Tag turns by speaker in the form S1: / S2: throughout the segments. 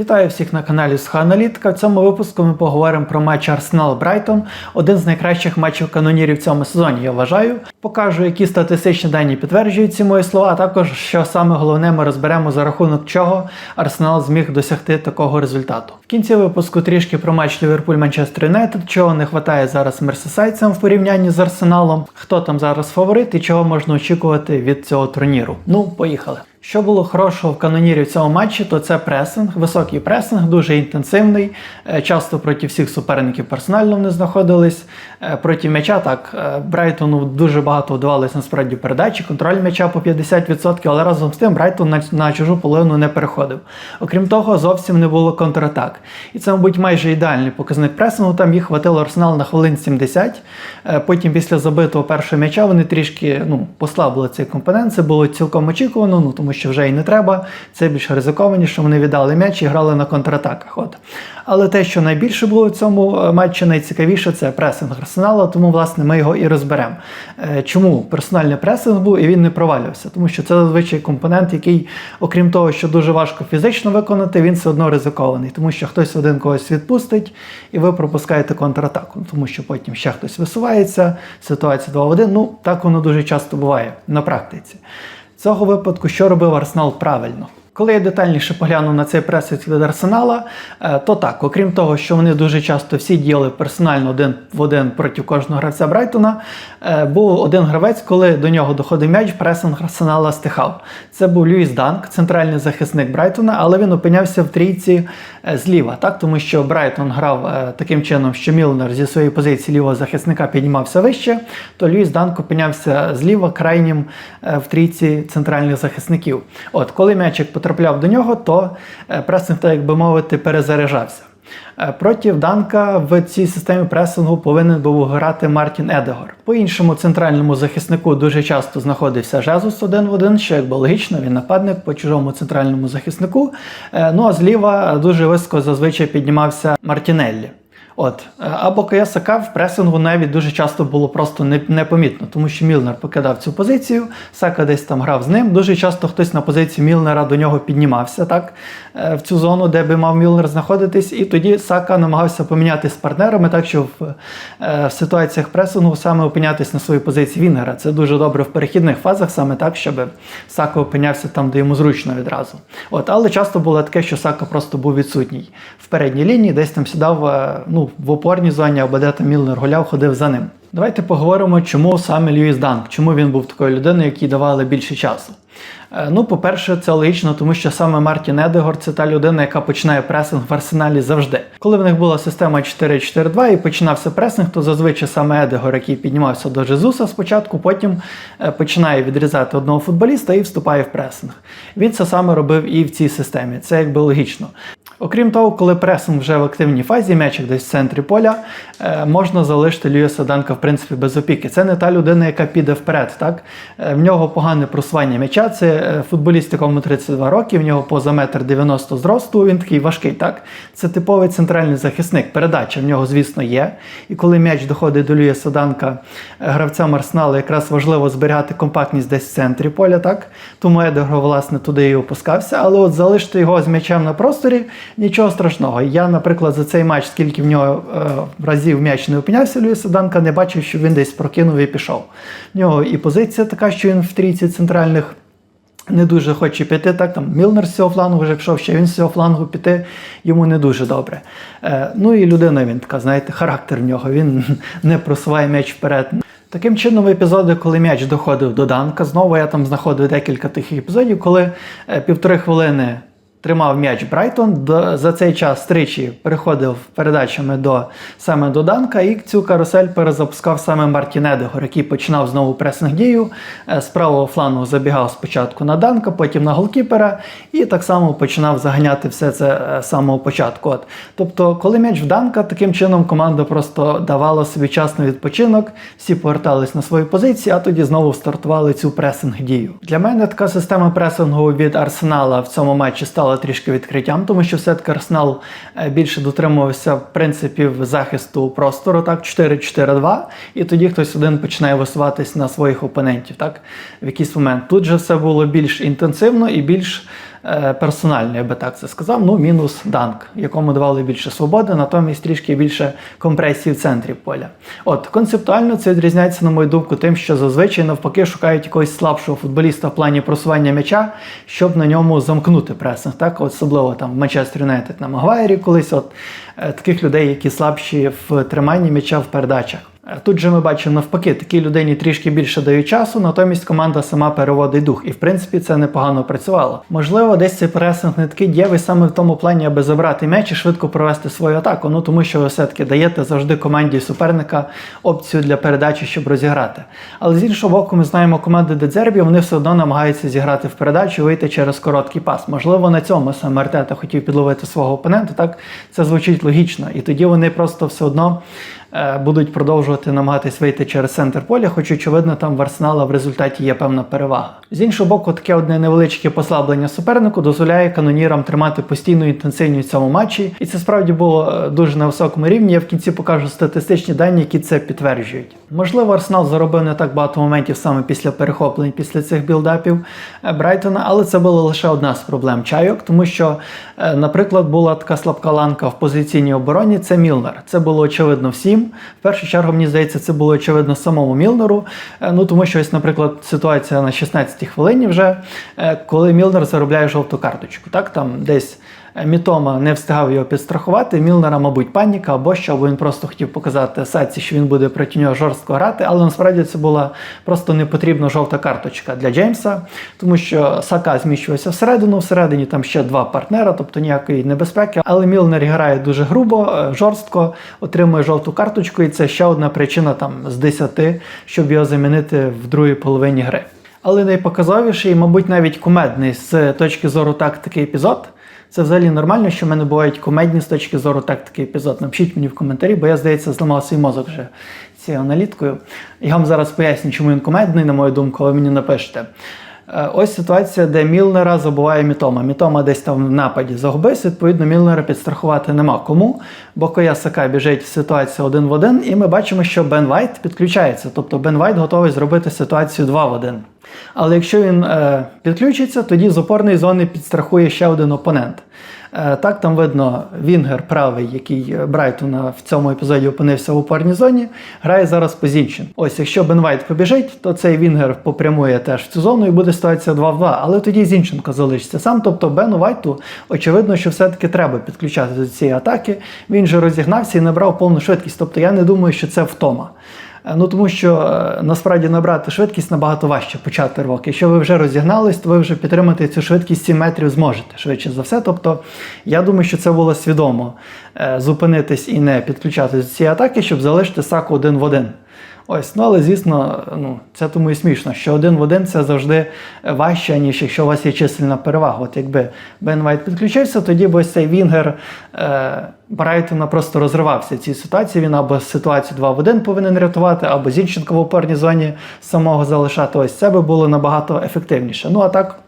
S1: Вітаю всіх на каналі Сханалітика. В цьому випуску ми поговоримо про матч Арсенал Брайтон, один з найкращих матчів канонірів в цьому сезоні, я вважаю. Покажу, які статистичні дані підтверджують ці мої слова, а також що саме головне ми розберемо за рахунок чого Арсенал зміг досягти такого результату. В кінці випуску трішки про матч Ліверпуль-Манчестер Юнайтед, чого не вистачає зараз мерсисайцям в порівнянні з Арсеналом, хто там зараз фаворит і чого можна очікувати від цього турніру. Ну, поїхали. Що було хорошого в канонірі в цьому матчі, то це пресинг, високий пресинг, дуже інтенсивний. Е, Часто проти всіх суперників персонально вони знаходились. Е, Проти м'яча так е, Брайтону дуже багато вдавалося насправді передачі, контроль м'яча по 50%, але разом з тим Брайтон на, на чужу половину не переходив. Окрім того, зовсім не було контратак. І це, мабуть, майже ідеальний показник пресингу. Там їх хватило Арсенал на хвилин 70. Е, Потім, після забитого першого м'яча, вони трішки ну, послабили цей компонент. Це було цілком очікувано, ну тому що вже і не треба. Це більш ризикованіше, вони віддали м'яч і грали на контратаках. От. Але те, що найбільше було в цьому е, матчі, найцікавіше, це пресинг Арсенала, тому власне ми його і розберемо. Е, Чому персональний пресинг був і він не провалювався? Тому що це зазвичай компонент, який, окрім того, що дуже важко фізично виконати, він все одно ризикований, тому що хтось один когось відпустить, і ви пропускаєте контратаку, тому що потім ще хтось висувається, ситуація 2 в 1. Ну так воно дуже часто буває на практиці. Цього випадку, що робив Арсенал правильно? Коли я детальніше поглянув на цей пресинг від Арсенала, е, то так, окрім того, що вони дуже часто всі діяли персонально один в один проти кожного гравця Брайтона, е, був один гравець, коли до нього доходив м'яч, пресинг Арсенала стихав. Це був Льюіс Данк, центральний захисник Брайтона, але він опинявся в трійці е, зліва, так тому що Брайтон грав таким чином, що Мілнер зі своєї позиції лівого захисника піднімався вище, то Льюіс Данк опинявся зліва крайнім в трійці центральних захисників. От коли м'ячик потрапляв до нього, то е, пресинг, так як би мовити, перезаряджався. Е, Проти Данка в цій системі пресингу повинен був грати Мартін Едегор. По іншому центральному захиснику дуже часто знаходився Жезус один в один, що якби логічно, він нападник по чужому центральному захиснику. Е, Ну а зліва дуже високо зазвичай піднімався Мартінеллі. От, е, або Каясака в пресингу навіть дуже часто було просто непомітно, тому що Мілнер покидав цю позицію, Сака десь там грав з ним. Дуже часто хтось на позиції Мілнера до нього піднімався, так, е, в цю зону, де би мав Мілнер знаходитись, і тоді Сака намагався помінятися з партнерами, так що в, е, в ситуаціях пресингу саме опинятись на своїй позиції Вінгера. Це дуже добре в перехідних фазах, саме так, щоб Сака опинявся там, де йому зручно відразу. От, але часто було таке, що Сака просто був відсутній в передній лінії, десь там сідав е, в опорній зоні, або де там Мілнер гуляв, ходив за ним. Давайте поговоримо, чому саме Льюіс Данк, чому він був такою людиною, якій давали більше часу. Е, Ну, по-перше, це логічно, тому що саме Мартін Едегор це та людина, яка починає пресинг в арсеналі завжди. Коли в них була система 4-4-2 і починався пресинг, то зазвичай саме Едегор, який піднімався до Жезуса спочатку, потім е, починає відрізати одного футболіста і вступає в пресинг. Він це саме робив і в цій системі. Це якби логічно. Окрім того, коли пресинг вже в активній фазі, м'ячик десь в центрі поля, е, можна залишити Льюіса Данка в принципі без опіки. Це не та людина, яка піде вперед. Так? Е, В нього погане просування м'яча. Це е, футболіст, якому 32 роки, в нього поза метр 90 зросту, він такий важкий. Так? Це типовий центральний захисник. Передача в нього, звісно, є. І коли м'яч доходить до Льюіса Данка, е, гравцям Арсеналу якраз важливо зберігати компактність десь в центрі поля. Так? Тому Едегор, власне, туди і опускався. Але от залишити його з м'ячем на просторі нічого страшного. Я, наприклад, за цей матч, скільки в нього е, разів м'яч не опинявся Льюіса Данка, не бачив, що він десь прокинув і пішов. В нього і позиція така, що він в трійці центральних. Не дуже хоче піти, так там Мілнер з цього флангу вже пішов, ще він з цього флангу піти, йому не дуже добре. Е, ну і людина він така, знаєте, характер в нього, він не просуває м'яч вперед. Таким чином, епізоди, коли м'яч доходив до Данка, знову я там знаходив декілька тих епізодів, коли е, півтори хвилини тримав м'яч Брайтон. За цей час тричі переходив передачами до саме до Данка, і цю карусель перезапускав саме Мартін Едегор, який починав знову пресинг дію. Е, З правого флангу забігав спочатку на Данка, потім на голкіпера, і так само починав заганяти все це е, з самого початку. От. Тобто, коли м'яч в Данка, таким чином команда просто давала собі час на відпочинок, всі повертались на свої позиції, а тоді знову стартували цю пресинг дію. Для мене така система пресингу від Арсенала в цьому матчі стала трішки відкриттям, тому що все-таки Арсенал е, більше дотримувався принципів захисту простору, так, 4-4-2, і тоді хтось один починає висуватись на своїх опонентів, так, в якийсь момент. Тут же все було більш інтенсивно і більш е, персонально, я би так це сказав. Ну, мінус данк, якому давали більше свободи, натомість трішки більше компресії в центрі поля. От концептуально це відрізняється, на мою думку, тим, що зазвичай навпаки шукають якогось слабшого футболіста в плані просування м'яча, щоб на ньому замкнути пресинг. Так, особливо там в Манчестер Юнайтед на Магуайрі колись. От е, таких людей, які слабші в триманні м'яча в передачах. Е, Тут же ми бачимо навпаки, такій людині трішки більше дають часу, натомість команда сама переводить дух. І в принципі це непогано працювало. Можливо, десь цей пресинг не такий дієвий саме в тому плані, аби забрати м'яч і швидко провести свою атаку. Ну тому що ви все-таки даєте завжди команді суперника опцію для передачі, щоб розіграти. Але з іншого боку, ми знаємо команди Дедзербі, вони все одно намагаються зіграти в передачу, вийти через короткий пас. Можливо, на цьому саме Артета хотів підловити свого опонента. Так це звучить логічно, і тоді вони просто все одно будуть продовжувати намагатись вийти через центр поля, хоч очевидно, там в Арсенала в результаті є певна перевага. З іншого боку, таке одне невеличке послаблення супернику дозволяє канонірам тримати постійну інтенсивність в цьому матчі, і це справді було е, дуже на високому рівні. Я в кінці покажу статистичні дані, які це підтверджують. Можливо, Арсенал заробив не так багато моментів саме після перехоплень, після цих білдапів е, Брайтона, але це була лише одна з проблем чайок, тому що, е, наприклад, була така слабка ланка в позиційній обороні. Це Мілнер. Це було очевидно всім. В першу чергу, мені здається, це було очевидно самому Мілнеру. Е, Ну тому що ось, наприклад, ситуація на 16-й хвилині вже, коли Мілнер заробляє жовту карточку. Так, там десь. Е, Мітома не встигав його підстрахувати. Мілнера, мабуть, паніка або що, або він просто хотів показати Саці, що він буде проти нього жорстко грати, але насправді це була просто непотрібна жовта карточка для Джеймса, тому що Сака зміщувався всередину, всередині там ще два партнера, тобто ніякої небезпеки. Але Мілнер грає дуже грубо, е, жорстко, отримує жовту карточку, і це ще одна причина там з 10, щоб його замінити в другій половині гри. Але найпоказовіший, мабуть, навіть кумедний з точки зору тактики епізод. Це взагалі нормально, що в мене бувають комедні з точки зору тактики епізод. Напишіть мені в коментарі, бо я, здається, зламав свій мозок вже цією аналіткою. Я вам зараз поясню, чому він комедний, на мою думку, ви мені напишете. Е, Ось ситуація, де Мілнера забуває Мітома. Мітома десь там в нападі загубився, відповідно, Мілнера підстрахувати нема кому. Бо Коясака біжить ситуація один в один, і ми бачимо, що Бен Вайт підключається. Тобто Бен Вайт готовий зробити ситуацію 2 в 1. Але якщо він е, підключиться, тоді з опорної зони підстрахує ще один опонент. Е, так, там видно Вінгер правий, який е, Брайтона в цьому епізоді опинився в опорній зоні, грає зараз по Зінчин. Ось, якщо Бен Вайт побіжить, то цей Вінгер попрямує теж в цю зону і буде ситуація 2 в 2. Але тоді Зінченко залишиться сам. Тобто Бену Вайту, очевидно, що все-таки треба підключати до цієї атаки. Він же розігнався і набрав повну швидкість. Тобто я не думаю, що це втома. Е, Ну тому що е, насправді набрати швидкість набагато важче почати ривок. Якщо ви вже розігнались, то ви вже підтримати цю швидкість 7 метрів зможете швидше за все. Тобто я думаю, що це було свідомо е, зупинитись і не підключатись до цієї атаки, щоб залишити саку один в один. Ось, ну але звісно, ну це тому і смішно, що один в один це завжди важче, ніж якщо у вас є чисельна перевага. От якби Бен Вайт підключився, тоді б ось цей Вінгер е, Брайтона просто розривався в цій ситуації. Він або ситуацію 2 в 1 повинен рятувати, або Зінченко в опорній зоні самого залишати. Ось це би було набагато ефективніше. Ну а так.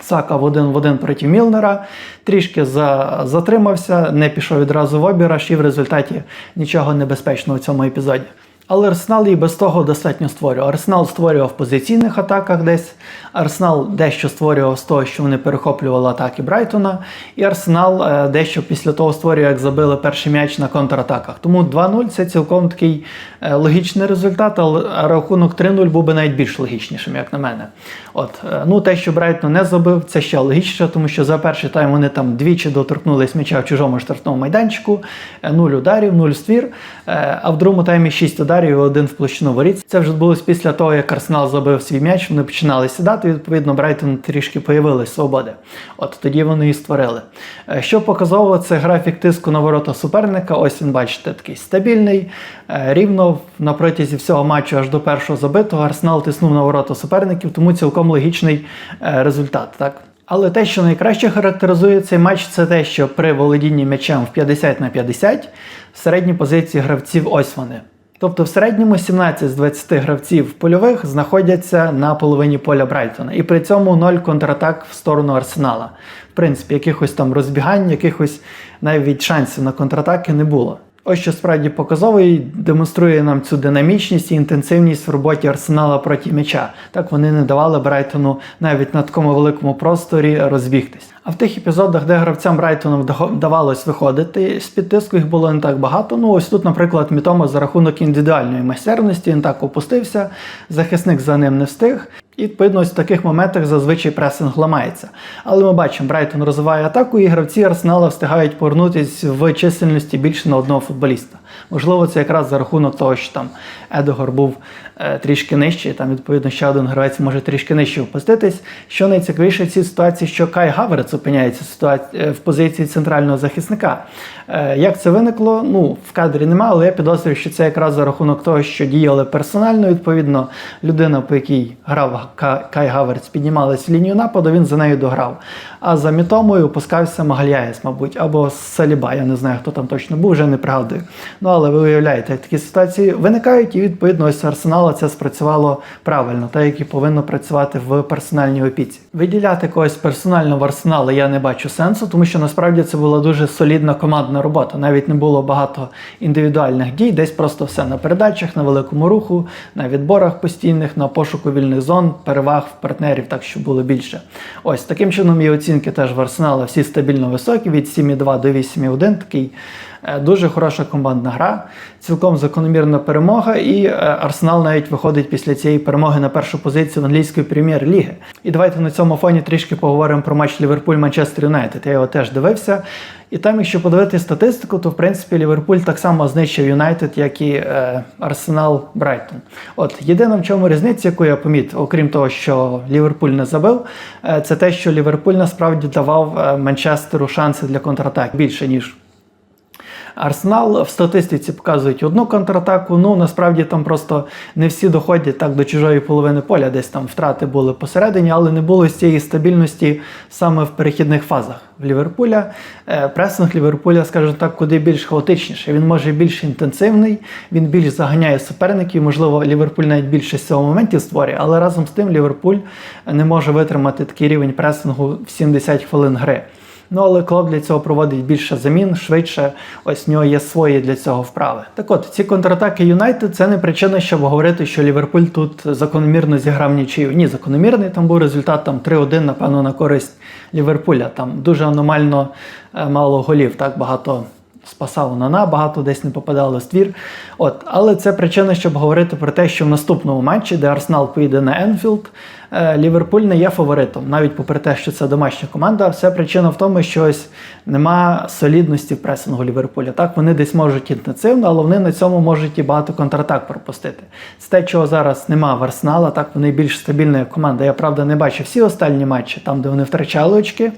S1: Сака в один в один проти Мілнера, трішки за, затримався, не пішов відразу в обіраж і в результаті нічого небезпечного в цьому епізоді. Але Арсенал і без того достатньо створював. Арсенал створював в позиційних атаках десь. Арсенал дещо створював з того, що вони перехоплювали атаки Брайтона. І Арсенал е, дещо після того створює, як забили перший м'яч на контратаках. Тому 2-0 це цілком такий е, логічний результат, але рахунок 3-0 був би навіть більш логічнішим, як на мене. От, е, ну те, що Брайтон не забив, це ще логічніше, тому що за перший тайм вони там двічі доторкнулись м'яча в чужому штрафному майданчику, нуль ударів, нуль ствір. А в другому таймі 6 ударів і один в площину воріт. Це вже відбулось після того, як Арсенал забив свій м'яч, вони починали сідати. Відповідно, Брайтон трішки появились свободи. От тоді вони і створили. Е, Що показово, це графік тиску на ворота суперника. Ось він, бачите, такий стабільний. Е, Рівно на протязі всього матчу аж до першого забитого Арсенал тиснув на ворота суперників, тому цілком логічний е, результат. Так? Але те, що найкраще характеризує цей матч, це те, що при володінні м'ячем в 50 на 50 середні позиції гравців ось вони. Тобто в середньому 17 з 20 гравців польових знаходяться на половині поля Брайтона. І при цьому 0 контратак в сторону Арсенала. В принципі, якихось там розбігань, якихось навіть шансів на контратаки не було. Ось що справді показово і демонструє нам цю динамічність і інтенсивність в роботі Арсенала проти м'яча. Так вони не давали Брайтону навіть на такому великому просторі розбігтись. А в тих епізодах, де гравцям Брайтону вдавалось виходити з під тиску, їх було не так багато. Ну ось тут, наприклад, Мітома за рахунок індивідуальної майстерності він так опустився, захисник за ним не встиг. І відповідно ось в таких моментах зазвичай пресинг ламається. Але ми бачимо, Брайтон розвиває атаку, і гравці Арсенала встигають повернутися в чисельності більше на одного футболіста. Можливо, це якраз за рахунок того, що там Едогор був е, трішки нижчий, там, відповідно, ще один гравець може трішки нижче впуститись. Що найцікавіше в цій ситуації, що Кай Гаверець опиняється ситуації, в позиції центрального захисника. Е, як це виникло? Ну, в кадрі немає, але я підозрюю, що це якраз за рахунок того, що діяли персонально. Відповідно, людина, по якій грав Кай Гаверц, піднімалась в лінію нападу, він за нею дограв. А за мітомою опускався Магальяєс, мабуть, або Саліба. Я не знаю, хто там точно був, вже не пригадую. Ну, але ви уявляєте, такі ситуації виникають, і відповідно ось арсенала це спрацювало правильно, так як і повинно працювати в персональній опіці. Виділяти когось персонально в арсенали я не бачу сенсу, тому що насправді це була дуже солідна командна робота. Навіть не було багато індивідуальних дій, десь просто все на передачах, на великому руху, на відборах постійних, на пошуку вільних зон, переваг в партнерів, так що було більше. Ось таким чином і оцінки теж в арсенала всі стабільно високі, від 7,2 до 8,1. Такий дуже хороша командна гра, цілком закономірна перемога, і е, Арсенал навіть виходить після цієї перемоги на першу позицію в англійської прем'єр-ліги. І давайте на цьому фоні трішки поговоримо про матч Ліверпуль-Манчестер Юнайтед. Я його теж дивився. І там, якщо подивитися статистику, то в принципі Ліверпуль так само знищив Юнайтед, як і е, Арсенал Брайтон. От єдина в чому різниця, яку я помітив, окрім того, що Ліверпуль не забив, е, це те, що Ліверпуль насправді давав е, Манчестеру шанси для контратак більше ніж. Арсенал в статистиці показують одну контратаку. Ну насправді там просто не всі доходять так до чужої половини поля, десь там втрати були посередині, але не було цієї стабільності саме в перехідних фазах в Ліверпуля. Е, пресинг Ліверпуля, скажімо так, куди більш хаотичніше. Він може більш інтенсивний, він більш заганяє суперників. Можливо, Ліверпуль навіть більше з цього моментів створює, але разом з тим Ліверпуль не може витримати такий рівень пресингу в 70 хвилин гри. Ну але Клоп для цього проводить більше замін, швидше. Ось в нього є свої для цього вправи. Так от, ці контратаки Юнайтед це не причина, щоб говорити, що Ліверпуль тут закономірно зіграв нічию. Ні, закономірний там був результат там 3-1, напевно, на користь Ліверпуля. Там дуже аномально е, мало голів, так багато. Спасало на багато десь не попадало ствір. От, Але це причина, щоб говорити про те, що в наступному матчі, де Арсенал поїде на Енфілд, Ліверпуль не є фаворитом, навіть попри те, що це домашня команда. Все причина в тому, що ось нема солідності в пресингу Ліверпуля. Так, вони десь можуть інтенсивно, але вони на цьому можуть і багато контратак пропустити. Це те, чого зараз нема в Арсенала, так вони більш стабільна команда. Я правда не бачив всі останні матчі, там, де вони втрачали очки.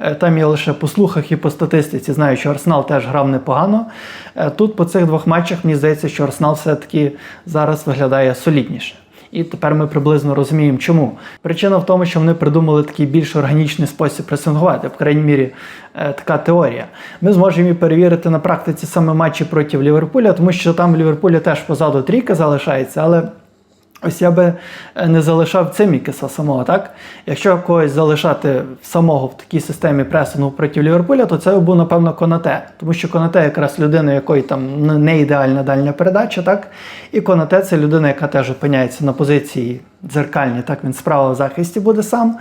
S1: Е, там я лише по слухах і по статистиці знаю, що Арсенал теж грав непогано. Е, тут по цих двох матчах мені здається, що Арсенал все-таки зараз виглядає солідніше. І тепер ми приблизно розуміємо, чому. Причина в тому, що вони придумали такий більш органічний спосіб пресингувати, в крайній мірі, е, така теорія. Ми зможемо її перевірити на практиці саме матчі проти Ліверпуля, тому що там в Ліверпулі теж позаду трійка залишається, але. Ось я би е, не залишав Цимікеса самого, так? Якщо когось залишати самого в такій системі пресингу проти Ліверпуля, то це був, напевно, Конате. Тому що Конате якраз людина, якої там не ідеальна дальня передача, так? І Конате це людина, яка теж опиняється на позиції дзеркальній, так він справа в захисті буде сам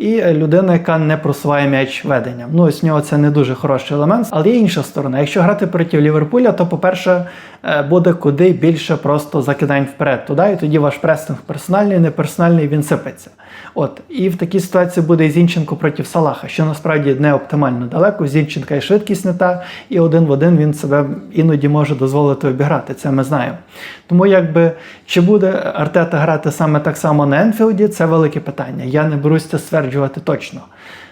S1: і людина, яка не просуває м'яч веденням. Ну, в нього це не дуже хороший елемент. Але є інша сторона. Якщо грати проти Ліверпуля, то, по-перше, е, буде куди більше просто закидань вперед туди, і тоді ваш пресинг персональний, не персональний, він сипеться. От, І в такій ситуації буде Зінченко проти Салаха, що насправді не оптимально далеко. Зінченка і швидкість не та, і один в один він себе іноді може дозволити обіграти. Це ми знаємо. Тому якби чи буде Артета грати саме так само на Енфілді, це велике питання. Я не берусь це стверджувати точно.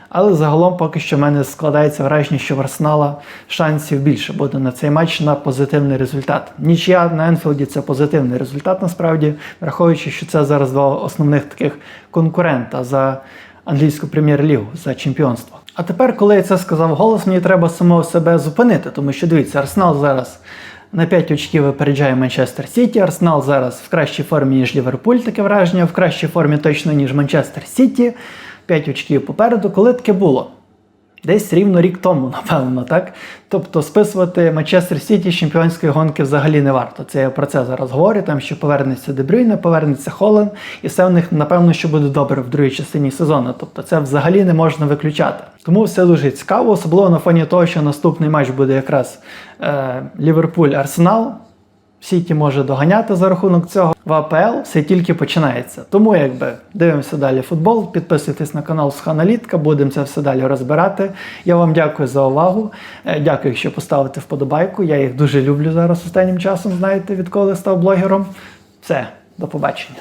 S1: Але загалом поки що в мене складається враження, що в Арсенала шансів більше буде на цей матч на позитивний результат. Нічия на Енфілді це позитивний результат, насправді, враховуючи, що це зараз два основних таких конкурента за англійську прем'єр-лігу, за чемпіонство. А тепер, коли я це сказав голос, мені треба самого себе зупинити, тому що дивіться, Арсенал зараз. На 5 очків випереджає Манчестер Сіті. Арсенал зараз в кращій формі, ніж Ліверпуль, таке враження, в кращій формі точно, ніж Манчестер Сіті. 5 очків попереду. Коли таке було? Десь рівно рік тому, напевно, так? Тобто списувати Манчестер Сіті з чемпіонської гонки взагалі не варто. Це я про це зараз говорю, там що повернеться Дебрюйне, повернеться Холланд, і все в них, напевно, що буде добре в другій частині сезону. Тобто це взагалі не можна виключати. Тому все дуже цікаво, особливо на фоні того, що наступний матч буде якраз е, Ліверпуль-Арсенал. Сіті може доганяти за рахунок цього. В АПЛ все тільки починається. Тому якби дивимося далі футбол. Підписуйтесь на канал Сханалітка, будемо це все далі розбирати. Я вам дякую за увагу. Е, Дякую, якщо поставите вподобайку. Я їх дуже люблю зараз останнім часом, знаєте, відколи став блогером. Все, до побачення.